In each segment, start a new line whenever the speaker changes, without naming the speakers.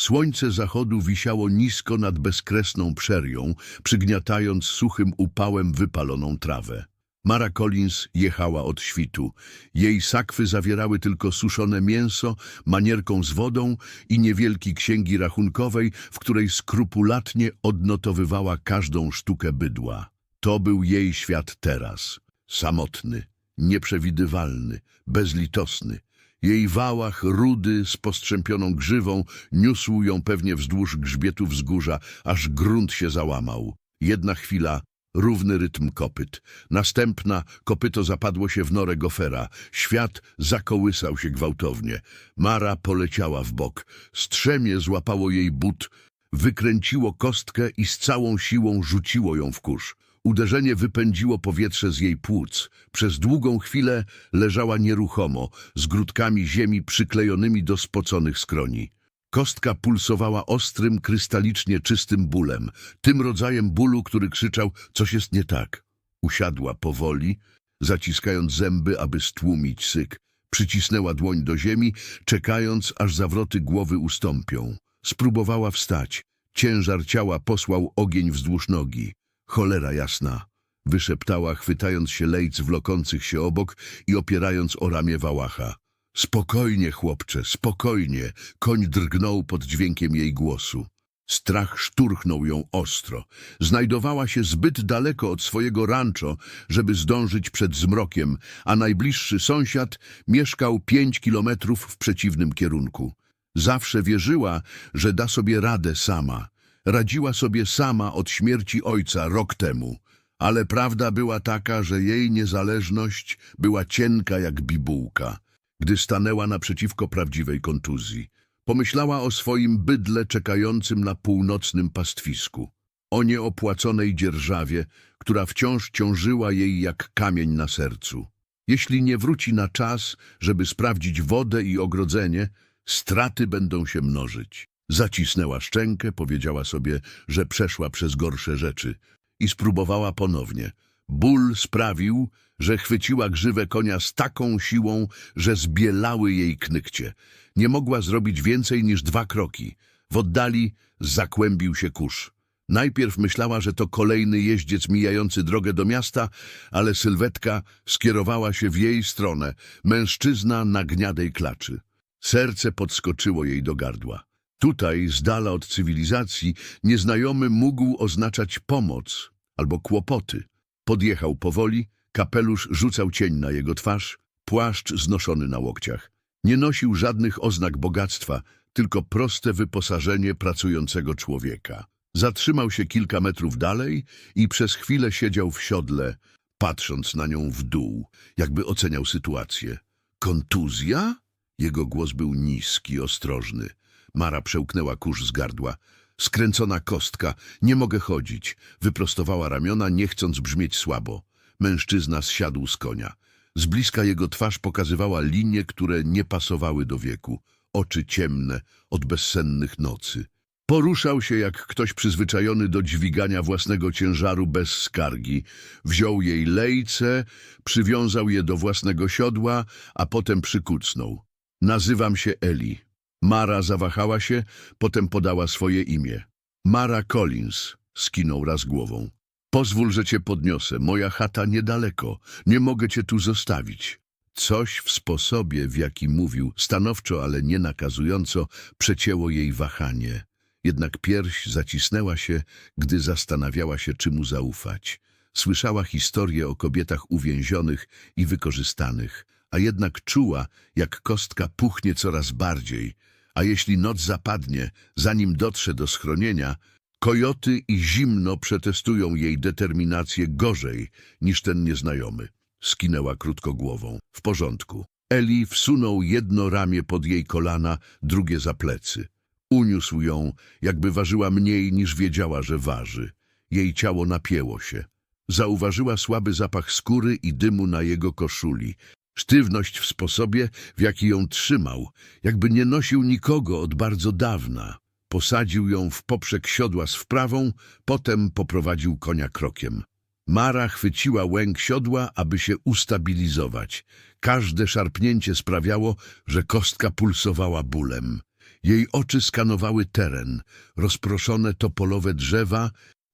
Słońce zachodu wisiało nisko nad bezkresną przerią, przygniatając suchym upałem wypaloną trawę. Mara Collins jechała od świtu. Jej sakwy zawierały tylko suszone mięso, manierką z wodą i niewielki księgi rachunkowej, w której skrupulatnie odnotowywała każdą sztukę bydła. To był jej świat teraz. Samotny, nieprzewidywalny, bezlitosny. Jej wałach rudy z postrzępioną grzywą niósł ją pewnie wzdłuż grzbietu wzgórza, aż grunt się załamał. Jedna chwila równy rytm kopyt. Następna kopyto zapadło się w norę gofera. Świat zakołysał się gwałtownie. Mara poleciała w bok. Strzemie złapało jej but, wykręciło kostkę i z całą siłą rzuciło ją w kurz. Uderzenie wypędziło powietrze z jej płuc. Przez długą chwilę leżała nieruchomo, z grudkami ziemi przyklejonymi do spoconych skroni. Kostka pulsowała ostrym, krystalicznie czystym bólem, tym rodzajem bólu, który krzyczał, coś jest nie tak. Usiadła powoli, zaciskając zęby, aby stłumić syk. Przycisnęła dłoń do ziemi, czekając, aż zawroty głowy ustąpią. Spróbowała wstać. Ciężar ciała posłał ogień wzdłuż nogi. Cholera jasna, wyszeptała, chwytając się lejc wlokących się obok i opierając o ramię Wałacha. Spokojnie, chłopcze, spokojnie. Koń drgnął pod dźwiękiem jej głosu. Strach szturchnął ją ostro. Znajdowała się zbyt daleko od swojego rancho, żeby zdążyć przed zmrokiem, a najbliższy sąsiad mieszkał pięć kilometrów w przeciwnym kierunku. Zawsze wierzyła, że da sobie radę sama. Radziła sobie sama od śmierci ojca rok temu. Ale prawda była taka, że jej niezależność była cienka jak bibułka gdy stanęła naprzeciwko prawdziwej kontuzji. Pomyślała o swoim bydle czekającym na północnym pastwisku, o nieopłaconej dzierżawie, która wciąż ciążyła jej jak kamień na sercu. Jeśli nie wróci na czas, żeby sprawdzić wodę i ogrodzenie, straty będą się mnożyć. Zacisnęła szczękę, powiedziała sobie, że przeszła przez gorsze rzeczy i spróbowała ponownie. Ból sprawił, że chwyciła grzywę konia z taką siłą, że zbielały jej knykcie. Nie mogła zrobić więcej niż dwa kroki. W oddali zakłębił się kurz. Najpierw myślała, że to kolejny jeździec mijający drogę do miasta, ale sylwetka skierowała się w jej stronę, mężczyzna na gniadej klaczy. Serce podskoczyło jej do gardła. Tutaj, z dala od cywilizacji, nieznajomy mógł oznaczać pomoc albo kłopoty. Podjechał powoli, kapelusz rzucał cień na jego twarz, płaszcz znoszony na łokciach. Nie nosił żadnych oznak bogactwa, tylko proste wyposażenie pracującego człowieka. Zatrzymał się kilka metrów dalej i przez chwilę siedział w siodle, patrząc na nią w dół, jakby oceniał sytuację. Kontuzja? Jego głos był niski, ostrożny. Mara przełknęła kurz z gardła. Skręcona kostka, nie mogę chodzić. Wyprostowała ramiona, nie chcąc brzmieć słabo. Mężczyzna zsiadł z konia. Z bliska jego twarz pokazywała linie, które nie pasowały do wieku. Oczy ciemne, od bezsennych nocy. Poruszał się jak ktoś przyzwyczajony do dźwigania własnego ciężaru bez skargi. Wziął jej lejce, przywiązał je do własnego siodła, a potem przykucnął. Nazywam się Eli. Mara zawahała się, potem podała swoje imię. Mara Collins, skinął raz głową. Pozwól, że cię podniosę. Moja chata niedaleko. Nie mogę cię tu zostawić. Coś w sposobie, w jaki mówił, stanowczo, ale nie nakazująco, przecięło jej wahanie. Jednak pierś zacisnęła się, gdy zastanawiała się, czy mu zaufać. Słyszała historie o kobietach uwięzionych i wykorzystanych, a jednak czuła, jak kostka puchnie coraz bardziej, a jeśli noc zapadnie, zanim dotrze do schronienia, kojoty i zimno przetestują jej determinację gorzej niż ten nieznajomy. Skinęła krótko głową. W porządku. Eli wsunął jedno ramię pod jej kolana, drugie za plecy. Uniósł ją, jakby ważyła mniej niż wiedziała, że waży. Jej ciało napięło się. Zauważyła słaby zapach skóry i dymu na jego koszuli. Sztywność w sposobie, w jaki ją trzymał, jakby nie nosił nikogo od bardzo dawna. Posadził ją w poprzek siodła z wprawą, potem poprowadził konia krokiem. Mara chwyciła łęk siodła, aby się ustabilizować. Każde szarpnięcie sprawiało, że kostka pulsowała bólem. Jej oczy skanowały teren, rozproszone topolowe drzewa,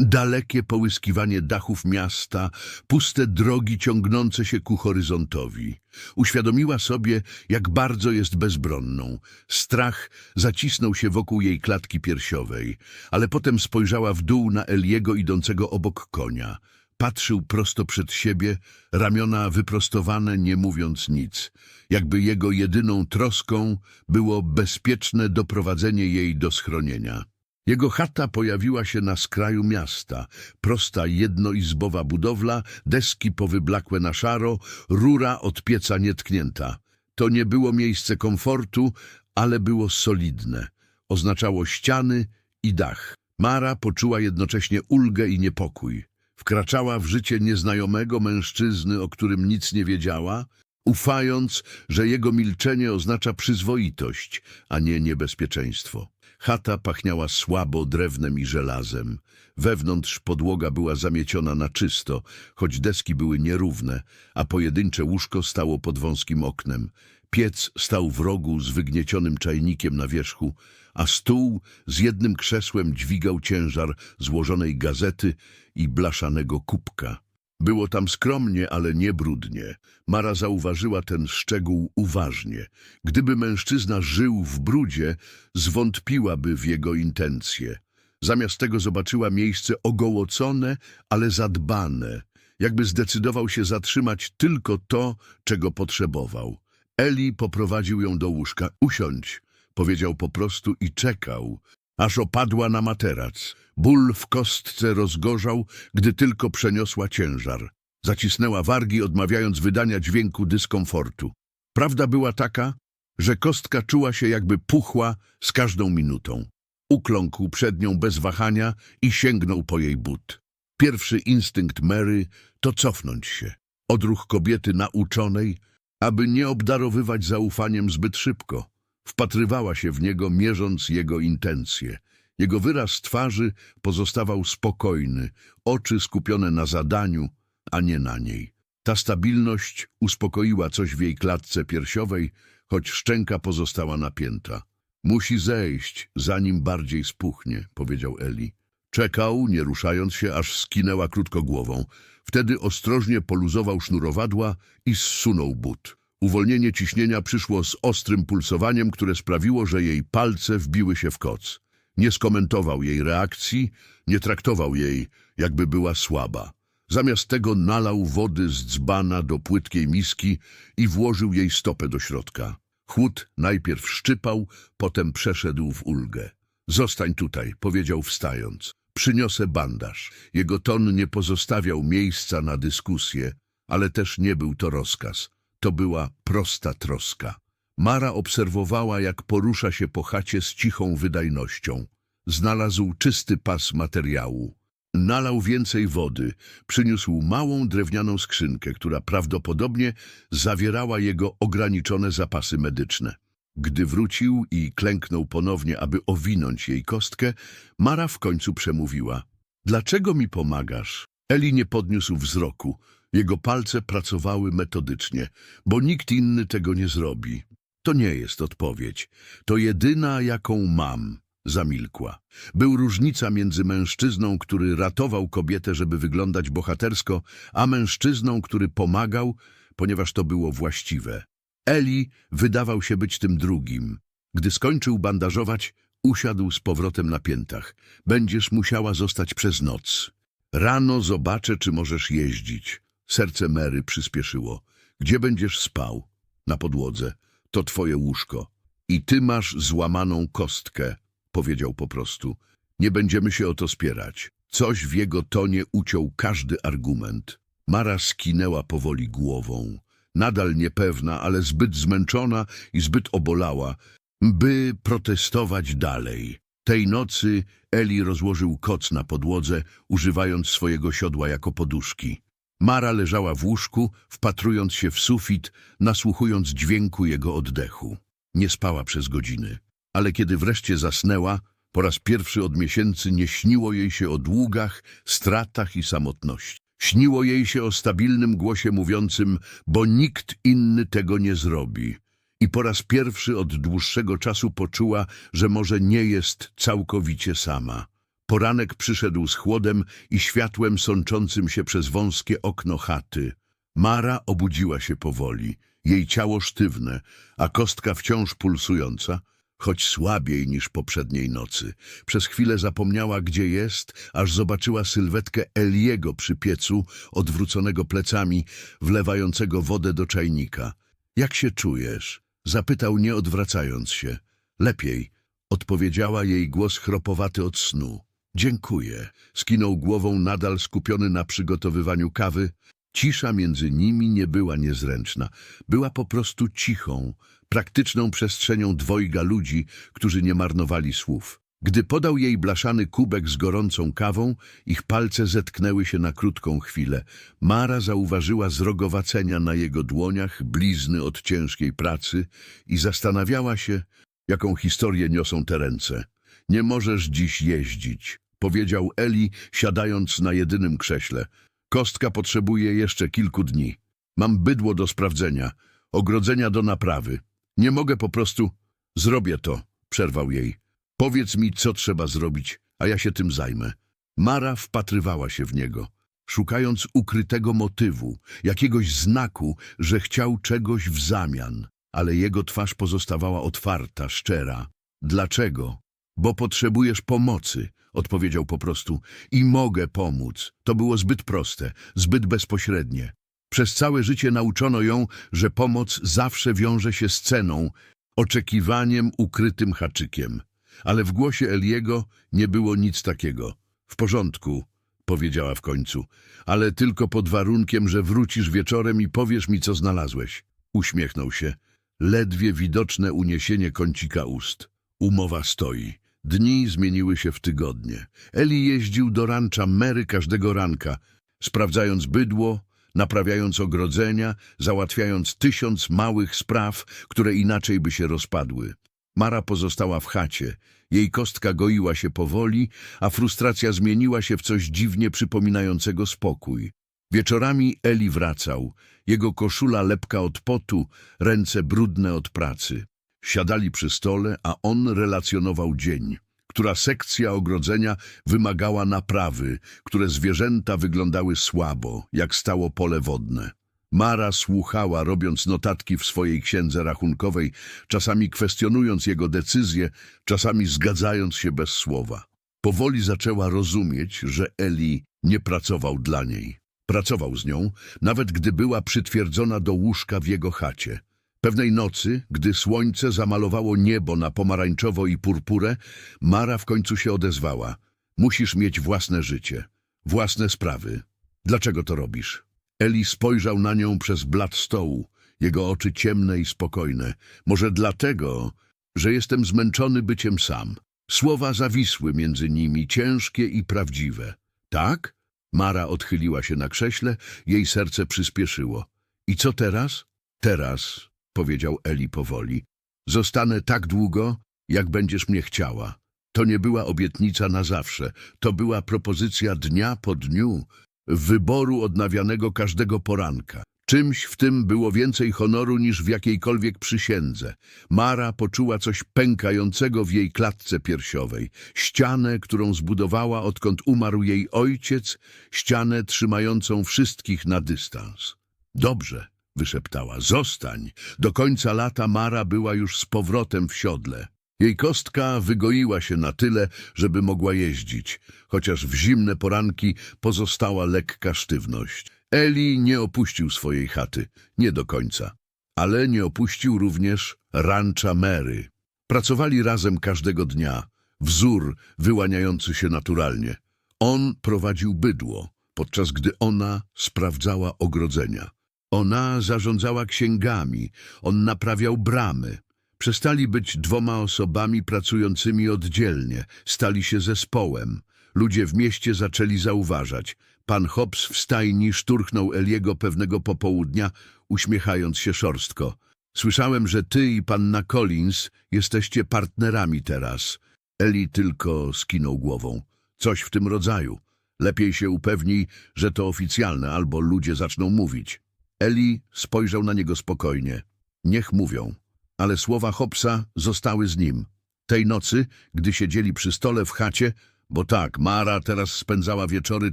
dalekie połyskiwanie dachów miasta, puste drogi ciągnące się ku horyzontowi. Uświadomiła sobie, jak bardzo jest bezbronną. Strach zacisnął się wokół jej klatki piersiowej, ale potem spojrzała w dół na Eliego idącego obok konia. Patrzył prosto przed siebie, ramiona wyprostowane, nie mówiąc nic. Jakby jego jedyną troską było bezpieczne doprowadzenie jej do schronienia. Jego chata pojawiła się na skraju miasta. Prosta jednoizbowa budowla, deski powyblakłe na szaro, rura od pieca nietknięta. To nie było miejsce komfortu, ale było solidne. Oznaczało ściany i dach. Mara poczuła jednocześnie ulgę i niepokój. Wkraczała w życie nieznajomego mężczyzny, o którym nic nie wiedziała, ufając, że jego milczenie oznacza przyzwoitość, a nie niebezpieczeństwo. Chata pachniała słabo drewnem i żelazem. Wewnątrz podłoga była zamieciona na czysto, choć deski były nierówne, a pojedyncze łóżko stało pod wąskim oknem. Piec stał w rogu z wygniecionym czajnikiem na wierzchu, a stół z jednym krzesłem dźwigał ciężar złożonej gazety i blaszanego kubka. Było tam skromnie, ale nie brudnie. Mara zauważyła ten szczegół uważnie. Gdyby mężczyzna żył w brudzie, zwątpiłaby w jego intencje. Zamiast tego zobaczyła miejsce ogołocone, ale zadbane. Jakby zdecydował się zatrzymać tylko to, czego potrzebował. Eli poprowadził ją do łóżka. Usiądź, powiedział po prostu i czekał, aż opadła na materac. Ból w kostce rozgorzał, gdy tylko przeniosła ciężar. Zacisnęła wargi, odmawiając wydania dźwięku dyskomfortu. Prawda była taka, że kostka czuła się jakby puchła z każdą minutą. Ukląkł przed nią bez wahania i sięgnął po jej but. Pierwszy instynkt Mary to cofnąć się. Odruch kobiety nauczonej, aby nie obdarowywać zaufaniem zbyt szybko. Wpatrywała się w niego, mierząc jego intencje. Jego wyraz twarzy pozostawał spokojny, oczy skupione na zadaniu, a nie na niej. Ta stabilność uspokoiła coś w jej klatce piersiowej, choć szczęka pozostała napięta. Musi zejść, zanim bardziej spuchnie, powiedział Eli. Czekał, nie ruszając się, aż skinęła krótko głową. Wtedy ostrożnie poluzował sznurowadła i zsunął but. Uwolnienie ciśnienia przyszło z ostrym pulsowaniem, które sprawiło, że jej palce wbiły się w koc. Nie skomentował jej reakcji, nie traktował jej, jakby była słaba. Zamiast tego nalał wody z dzbana do płytkiej miski i włożył jej stopę do środka. Chłód najpierw szczypał, potem przeszedł w ulgę. Zostań tutaj, powiedział wstając. Przyniosę bandaż. Jego ton nie pozostawiał miejsca na dyskusję, ale też nie był to rozkaz. To była prosta troska. Mara obserwowała, jak porusza się po chacie z cichą wydajnością. Znalazł czysty pas materiału. Nalał więcej wody, przyniósł małą drewnianą skrzynkę, która prawdopodobnie zawierała jego ograniczone zapasy medyczne. Gdy wrócił i klęknął ponownie, aby owinąć jej kostkę, Mara w końcu przemówiła. Dlaczego mi pomagasz? Eli nie podniósł wzroku. Jego palce pracowały metodycznie, bo nikt inny tego nie zrobi. To nie jest odpowiedź. To jedyna, jaką mam. Zamilkła. Był różnica między mężczyzną, który ratował kobietę, żeby wyglądać bohatersko, a mężczyzną, który pomagał, ponieważ to było właściwe. Eli wydawał się być tym drugim. Gdy skończył bandażować, usiadł z powrotem na piętach. Będziesz musiała zostać przez noc. Rano zobaczę, czy możesz jeździć. Serce Mary przyspieszyło. Gdzie będziesz spał? Na podłodze. To twoje łóżko. I ty masz złamaną kostkę, powiedział po prostu. Nie będziemy się o to spierać. Coś w jego tonie uciął każdy argument. Mara skinęła powoli głową. Nadal niepewna, ale zbyt zmęczona i zbyt obolała, by protestować dalej. Tej nocy Eli rozłożył koc na podłodze, używając swojego siodła jako poduszki. Mara leżała w łóżku, wpatrując się w sufit, nasłuchując dźwięku jego oddechu. Nie spała przez godziny, ale kiedy wreszcie zasnęła, po raz pierwszy od miesięcy nie śniło jej się o długach, stratach i samotności. Śniło jej się o stabilnym głosie mówiącym, bo nikt inny tego nie zrobi. i po raz pierwszy od dłuższego czasu poczuła, że może nie jest całkowicie sama. Poranek przyszedł z chłodem i światłem sączącym się przez wąskie okno chaty. Mara obudziła się powoli, jej ciało sztywne, a kostka wciąż pulsująca, choć słabiej niż poprzedniej nocy. Przez chwilę zapomniała, gdzie jest, aż zobaczyła sylwetkę Eliego przy piecu, odwróconego plecami, wlewającego wodę do czajnika. Jak się czujesz? Zapytał, nie odwracając się. Lepiej, odpowiedziała jej głos chropowaty od snu. Dziękuję. Skinął głową nadal skupiony na przygotowywaniu kawy. Cisza między nimi nie była niezręczna. Była po prostu cichą, praktyczną przestrzenią dwojga ludzi, którzy nie marnowali słów. Gdy podał jej blaszany kubek z gorącą kawą, ich palce zetknęły się na krótką chwilę. Mara zauważyła zrogowacenia na jego dłoniach, blizny od ciężkiej pracy i zastanawiała się, jaką historię niosą te ręce. Nie możesz dziś jeździć, powiedział Eli, siadając na jedynym krześle. Kostka potrzebuje jeszcze kilku dni. Mam bydło do sprawdzenia, ogrodzenia do naprawy. Nie mogę po prostu... Zrobię to, przerwał jej. Powiedz mi, co trzeba zrobić, a ja się tym zajmę. Mara wpatrywała się w niego, szukając ukrytego motywu, jakiegoś znaku, że chciał czegoś w zamian. Ale jego twarz pozostawała otwarta, szczera. Dlaczego? Bo potrzebujesz pomocy, odpowiedział po prostu. I mogę pomóc. To było zbyt proste, zbyt bezpośrednie. Przez całe życie nauczono ją, że pomoc zawsze wiąże się z ceną, oczekiwaniem ukrytym haczykiem. Ale w głosie Eliego nie było nic takiego. W porządku, powiedziała w końcu, ale tylko pod warunkiem, że wrócisz wieczorem i powiesz mi, co znalazłeś. Uśmiechnął się. Ledwie widoczne uniesienie kącika ust. Umowa stoi. Dni zmieniły się w tygodnie. Eli jeździł do rancza Mary każdego ranka, sprawdzając bydło, naprawiając ogrodzenia, załatwiając tysiąc małych spraw, które inaczej by się rozpadły. Mara pozostała w chacie. Jej kostka goiła się powoli, a frustracja zmieniła się w coś dziwnie przypominającego spokój. Wieczorami Eli wracał. Jego koszula lepka od potu, ręce brudne od pracy. Siadali przy stole, a on relacjonował dzień. Która sekcja ogrodzenia wymagała naprawy, które zwierzęta wyglądały słabo, jak stało pole wodne. Mara słuchała, robiąc notatki w swojej księdze rachunkowej, czasami kwestionując jego decyzje, czasami zgadzając się bez słowa. Powoli zaczęła rozumieć, że Eli nie pracował dla niej. Pracował z nią, nawet gdy była przytwierdzona do łóżka w jego chacie. Pewnej nocy, gdy słońce zamalowało niebo na pomarańczowo i purpurę, Mara w końcu się odezwała. Musisz mieć własne życie, własne sprawy. Dlaczego to robisz? Eli spojrzał na nią przez blat stołu, jego oczy ciemne i spokojne. Może dlatego, że jestem zmęczony byciem sam. Słowa zawisły między nimi, ciężkie i prawdziwe. Tak? Mara odchyliła się na krześle, jej serce przyspieszyło. I co teraz? Teraz, powiedział Eli powoli. Zostanę tak długo, jak będziesz mnie chciała. To nie była obietnica na zawsze, to była propozycja dnia po dniu, wyboru odnawianego każdego poranka. Czymś w tym było więcej honoru niż w jakiejkolwiek przysiędze. Mara poczuła coś pękającego w jej klatce piersiowej. Ścianę, którą zbudowała, odkąd umarł jej ojciec, ścianę trzymającą wszystkich na dystans. Dobrze, wyszeptała, zostań. Do końca lata Mara była już z powrotem w siodle. Jej kostka wygoiła się na tyle, żeby mogła jeździć, chociaż w zimne poranki pozostała lekka sztywność. Eli nie opuścił swojej chaty, nie do końca, ale nie opuścił również rancha Mary. Pracowali razem każdego dnia, wzór wyłaniający się naturalnie. On prowadził bydło, podczas gdy ona sprawdzała ogrodzenia. Ona zarządzała księgami, on naprawiał bramy. Przestali być dwoma osobami pracującymi oddzielnie, stali się zespołem. Ludzie w mieście zaczęli zauważać. Pan Hobbs w stajni szturchnął Eliego pewnego popołudnia, uśmiechając się szorstko. Słyszałem, że ty i panna Collins jesteście partnerami teraz. Eli tylko skinął głową. Coś w tym rodzaju. Lepiej się upewnij, że to oficjalne, albo ludzie zaczną mówić. Eli spojrzał na niego spokojnie. Niech mówią. ale słowa Hobsa zostały z nim. Tej nocy, gdy siedzieli przy stole w chacie, bo tak, Mara teraz spędzała wieczory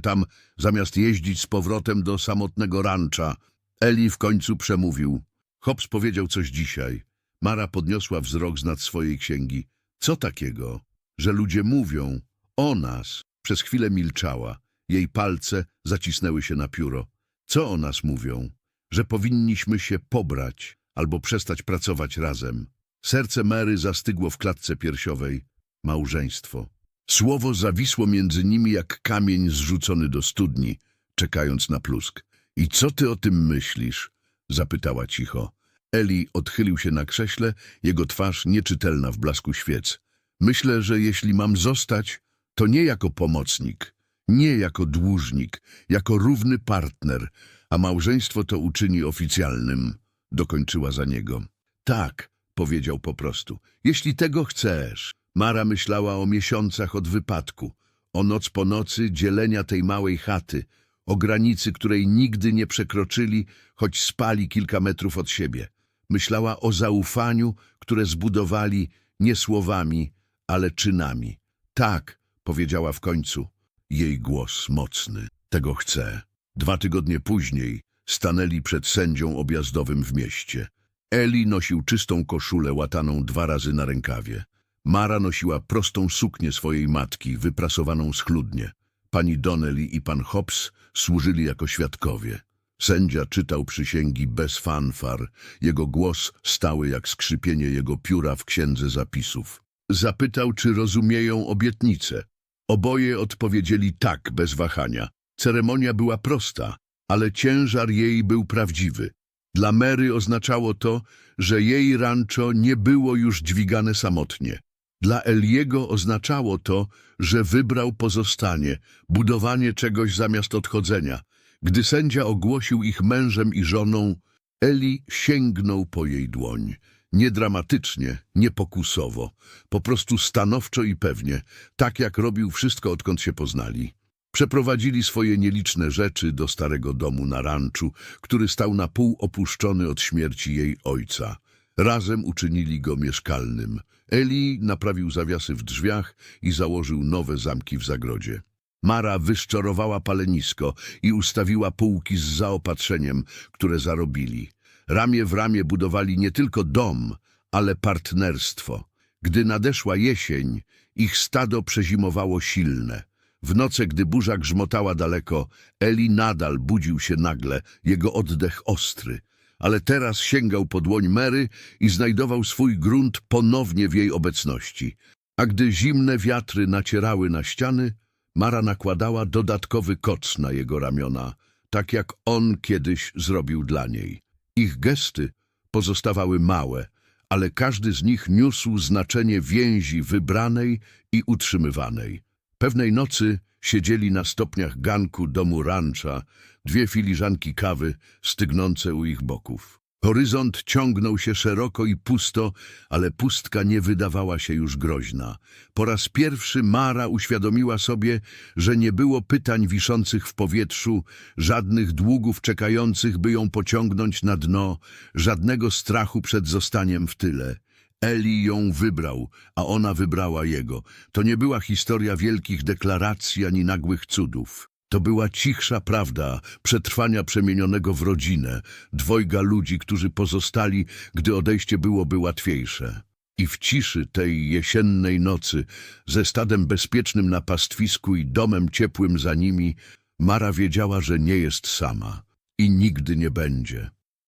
tam, zamiast jeździć z powrotem do samotnego rancza, Eli w końcu przemówił. Hobbs powiedział coś dzisiaj. Mara podniosła wzrok z nad swojej księgi. Co takiego? Że ludzie mówią o nas. Przez chwilę milczała. Jej palce zacisnęły się na pióro. Co o nas mówią? Że powinniśmy się pobrać albo przestać pracować razem. Serce Mary zastygło w klatce piersiowej. Małżeństwo. Słowo zawisło między nimi jak kamień zrzucony do studni, czekając na plusk. I co ty o tym myślisz? zapytała cicho. Eli odchylił się na krześle, jego twarz nieczytelna w blasku świec. Myślę, że jeśli mam zostać, to nie jako pomocnik, nie jako dłużnik, jako równy partner, a małżeństwo to uczyni oficjalnym, dokończyła za niego. Tak, powiedział po prostu, jeśli tego chcesz. Mara myślała o miesiącach od wypadku, o noc po nocy dzielenia tej małej chaty, o granicy, której nigdy nie przekroczyli, choć spali kilka metrów od siebie. Myślała o zaufaniu, które zbudowali nie słowami, ale czynami. Tak, powiedziała w końcu. Jej głos mocny. Tego chcę. Dwa tygodnie później stanęli przed sędzią objazdowym w mieście. Eli nosił czystą koszulę łataną dwa razy na rękawie. Mara nosiła prostą suknię swojej matki, wyprasowaną schludnie. Pani Donnelly i pan Hobbs służyli jako świadkowie. Sędzia czytał przysięgi bez fanfar. Jego głos stały jak skrzypienie jego pióra w księdze zapisów. Zapytał, czy rozumieją obietnicę. Oboje odpowiedzieli tak, bez wahania. Ceremonia była prosta, ale ciężar jej był prawdziwy. Dla Mary oznaczało to, że jej rancho nie było już dźwigane samotnie. Dla Eliego oznaczało to, że wybrał pozostanie, budowanie czegoś zamiast odchodzenia. Gdy sędzia ogłosił ich mężem i żoną, Eli sięgnął po jej dłoń. Nie dramatycznie, nie pokusowo, po prostu stanowczo i pewnie, tak jak robił wszystko, odkąd się poznali. Przeprowadzili swoje nieliczne rzeczy do starego domu na ranczu, który stał na pół opuszczony od śmierci jej ojca. Razem uczynili go mieszkalnym. Eli naprawił zawiasy w drzwiach i założył nowe zamki w zagrodzie. Mara wyszczorowała palenisko i ustawiła półki z zaopatrzeniem, które zarobili. Ramię w ramię budowali nie tylko dom, ale partnerstwo. Gdy nadeszła jesień, ich stado przezimowało silne. W noce, gdy burza grzmotała daleko, Eli nadal budził się nagle, jego oddech ostry. Ale teraz sięgał po dłoń Mary i znajdował swój grunt ponownie w jej obecności. A gdy zimne wiatry nacierały na ściany, Mara nakładała dodatkowy koc na jego ramiona, tak jak on kiedyś zrobił dla niej. Ich gesty pozostawały małe, ale każdy z nich niósł znaczenie więzi wybranej i utrzymywanej. Pewnej nocy siedzieli na stopniach ganku domu rancza, dwie filiżanki kawy stygnące u ich boków. Horyzont ciągnął się szeroko i pusto, ale pustka nie wydawała się już groźna. Po raz pierwszy Mara uświadomiła sobie, że nie było pytań wiszących w powietrzu, żadnych długów czekających, by ją pociągnąć na dno, żadnego strachu przed zostaniem w tyle. Eli ją wybrał, a ona wybrała jego. To nie była historia wielkich deklaracji ani nagłych cudów. To była cichsza prawda przetrwania przemienionego w rodzinę, dwojga ludzi, którzy pozostali, gdy odejście byłoby łatwiejsze. I w ciszy tej jesiennej nocy, ze stadem bezpiecznym na pastwisku i domem ciepłym za nimi, Mara wiedziała, że nie jest sama i nigdy nie będzie.